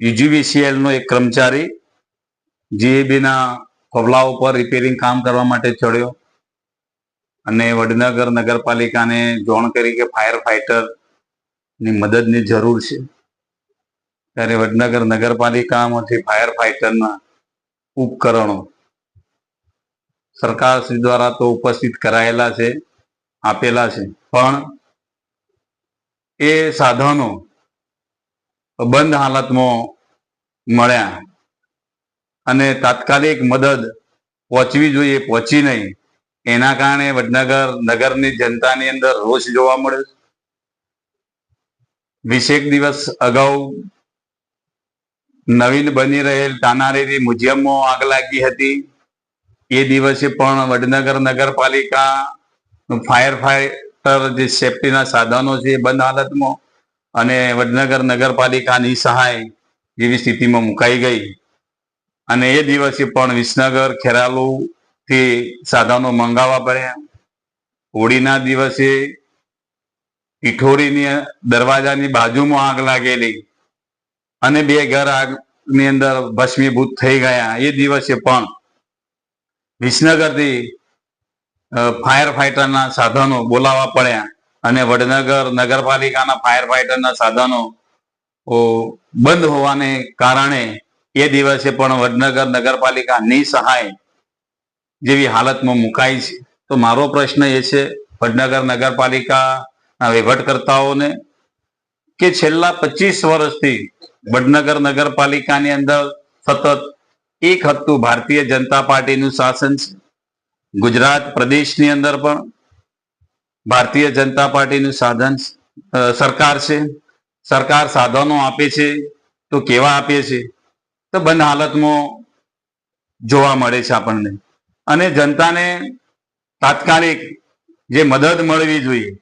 UGVCL નો એક કર્મચારી, જીએબીના ખોબલા ઉપર રિપેરિંગ કામ કરવા માટે ચડ્યો અને વડનગર નગરપાલિકાને જોણ કરી કે ફાયર ફાઇટરની મદદની જરૂર છે. ત્યારે વડનગર નગરપાલિકામાંથી ફાયર ફાઇટરના ઉપકરણો સરકાર શ્રી દ્વારા તો ઉપસ્થિત કરાયેલા છે, આપેલા છે. પણ એ સાધનો બંધ હાલતમાં મળ્યા. અને તાત્કાલિક મદદ પહોંચવી જોઈએ, પહોંચી નહીં. એના કારણે વડનગર, નગરની જનતાની અંદર રોષ જોવા મળ્યો. વીસેક દિવસ અગાઉ નવીન બની રહેલ તાનારીરી મ્યુઝિયમમાં આગ લાગી હતી. એ દિવસે પણ વડનગર નગરપાલિકા ફાયર ફાઈટર જે સેફટીના સાધનો છે બંધ હાલતમાં અને વડનગર નગરપાલિકાની સહાય જેવી સ્થિતિમાં મુકાઈ ગઈ. અને એ દિવસે પણ વિસનગર, ખેરાલુ થી સાધનો મંગાવવા પડ્યા. હોળીના દિવસે પિઠોરીની દરવાજાની બાજુમાં આગ લાગેલી. અને બે ઘર આગની અંદર ભસ્મીભૂત થઈ ગયા. એ દિવસે પણ વિસનગરથી ફાયર ફાઈટરના સાધનો બોલાવવા પડ્યા. અને વડનગર નગરપાલિકાના ફાયર ફાઈટરના સાધનો બંધ હોવાને કારણે એ દિવસે પણ વડનગર નગરપાલિકા નિસહાય જેવી હાલતમાં મુકાઈ છે. તો મારો પ્રશ્ન એ છે, વડનગર નગરપાલિકાના વહીવટકર્તાઓને કે છેલ્લા પચીસ વર્ષથી વડનગર નગરપાલિકાની અંદર સતત એક હતું ભારતીય જનતા પાર્ટીનું શાસન છે? ગુજરાત પ્રદેશની અંદર પણ ભારતીય જનતા પાર્ટીનું સાધન સરકાર છે. સરકાર સાધનો આપે છે, તો કેવા આપે છે? તો બંધ હાલતમાં જોવા મળે છે આપણને. અને જનતાને તાત્કાલિક જે મદદ મળવી જોઈએ,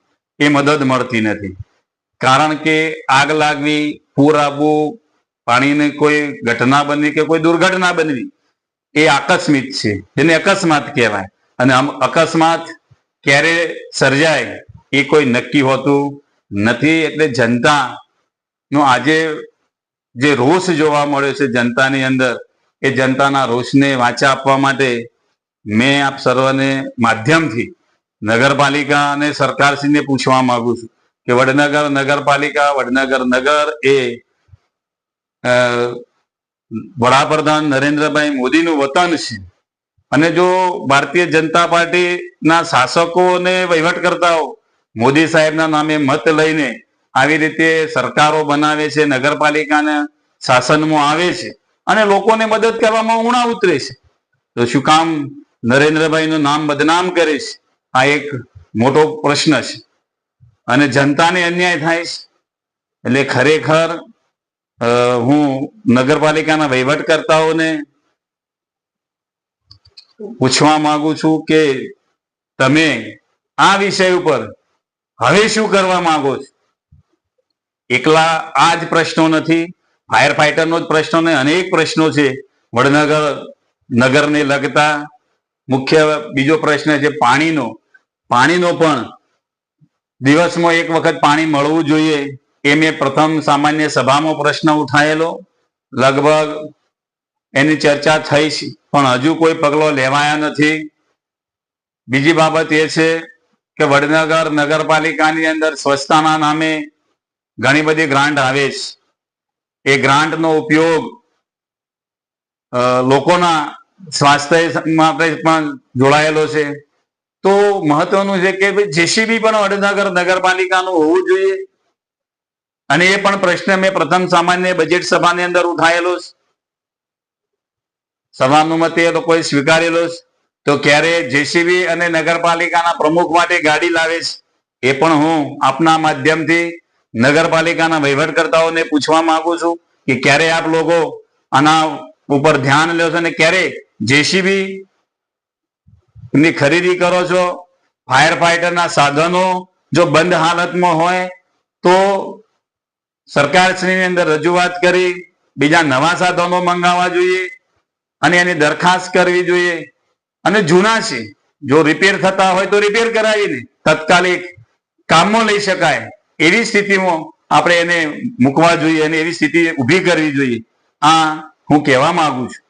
એ મદદ મળતી નથી. કારણ કે આગ લાગવી, પૂર આવવું, પાણીની કોઈ ઘટના બનવી કે કોઈ દુર્ઘટના બનવી, એ આકસ્મિક છે. જેને અકસ્માત કહેવાય. અને આમ અકસ્માત ક્યારે સર્જાય એ કોઈ નક્કી હોતું નથી એટલે જનતા નો આજે જે રોષ જોવા મળ્યો છે જનતાની અંદર એ જનતાના રોષને વાંચા આપવા માટે મેં આપ સર્વને માધ્યમથી નગરપાલિકા અને સરકારશ્રીને પૂછવા માંગુ છું કે વડનગર નગરપાલિકા, વડનગર નગર એ વડાપ્રધાન નરેન્દ્રભાઈ મોદીનું વતન છે. અને જો ભારતીય જનતા પાર્ટીના શાસકો અને વહીવટકર્તાઓ મોદી સાહેબના નામે મત લઈને આવી રીતે સરકારો બનાવે છે, નગરપાલિકાના શાસનમાં આવે છે અને લોકોને મદદ કરવામાં ઉણા ઉતરે છે. તો શું કામ નરેન્દ્રભાઈનું નામ બદનામ કરે છે? આ એક મોટો પ્રશ્ન છે. અને જનતાને અન્યાય થાય છે. એટલે ખરેખર હું નગરપાલિકાના વહીવટકર્તાઓને પૂછવા માંગુ છું કે તમે આ વિષય ઉપર હવે શું કરવા માંગો છો? એકલા આ જ પ્રશ્નો નથી, ફાયર ફાઈટરનો જ પ્રશ્નો ને અનેક પ્રશ્નો છે. વડનગર, નગરને લગતા મુખ્ય બીજો પ્રશ્ન છે પાણીનો. પાણીનો પણ દિવસમાં એક વખત પાણી મળવું જોઈએ. એ મેં પ્રથમ સામાન્ય સભામાં પ્રશ્ન ઉઠાયેલો. લગભગ એની ચર્ચા થઈ છે. પણ હજુ કોઈ પગલો લેવાયા નથી. બીજી બાબત એ છે કે વડનગર નગરપાલિકાની અંદર સ્વચ્છતાના નામે ઘણી બધી ગ્રાન્ટ આવે છે. એ ગ્રાન્ટનો ઉપયોગ અ, લોકોના સ્વાસ્થ્ય માટે પણ જોડાયેલો છે. તો મહત્વનું છે કે જેસીબી પણ વડનગર નગરપાલિકાનું હોવું જોઈએ. અને એ પણ પ્રશ્ન મેં પ્રથમ સામાન્ય બજેટ સભાની અંદર ઉઠાયેલો છે. સભાનુમતે એ લોકોએ સ્વીકારેલો છે તો ક્યારે જેસીબી અને નગરપાલિકાના પ્રમુખ માટે ગાડી લાવે એ પણ હું આપના માધ્યમથી નગરપાલિકાના વહીવટકર્તાઓને પૂછવા માંગુ છું કે ક્યારે આપ લોકો આના ઉપર ધ્યાન લો છો અને ક્યારે જેસીબી ની ખરીદી કરો છો? ફાયર ફાઈટરના સાધનો જો બંધ હાલતમાં હોય તો સરકારશ્રીની અંદર રજૂઆત કરી, બીજા નવા સાધનો મંગાવવા જોઈએ અને એની દરખાસ્ત કરવી જોઈએ. અને જૂના છે. જો રિપેર થતા હોય તો રિપેર કરાવીને તત્કાલિક કામમાં લઈ શકાય. એવી સ્થિતિમાં આપણે એને મૂકવા જોઈએ અને એવી સ્થિતિ ઊભી કરવી જોઈએ. આ હું કહેવા માંગુ છું.